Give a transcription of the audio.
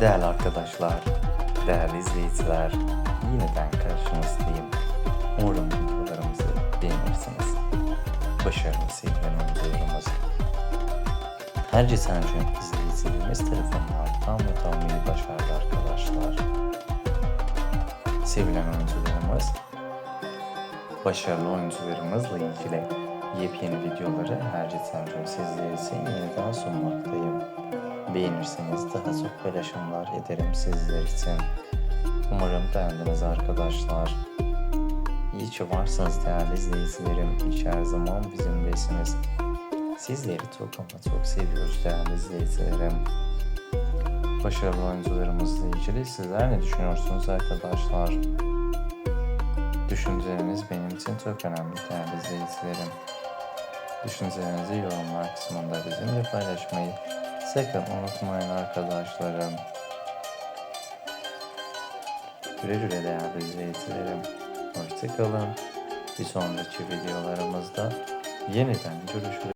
Değerli arkadaşlar, değerli izleyiciler, yeniden karşınızdayım. Umarım videolarımızı beğenirsiniz. Başarılı seyirler oyuncularımız. Her cesancı izleyicilerimiz telefonlardan not almayı başardı arkadaşlar. Sevilen oyuncularımız, başarılı oyuncularımızla ilgili yepyeni videoları her cesancı sizler için yeniden sunmaktayım. Beğenirseniz daha çok paylaşımlar ederim sizler için. Umarım beğendiniz arkadaşlar. İyi ki varsınız değerli izleyicilerim. Her zaman bizimlesiniz. Sizleri çok ama çok seviyoruz değerli izleyicilerim. Başarılı oyuncularımızla ilgili sizler ne düşünüyorsunuz arkadaşlar? Düşünceleriniz benim için çok önemli değerli izleyicilerim. Düşüncelerinizi yorumlar kısmında bizimle paylaşmayı sakın unutmayın arkadaşlarım. Güle güle değerli izleyicilerim. Hoşçakalın. Bir sonraki videolarımızda yeniden görüşürüz.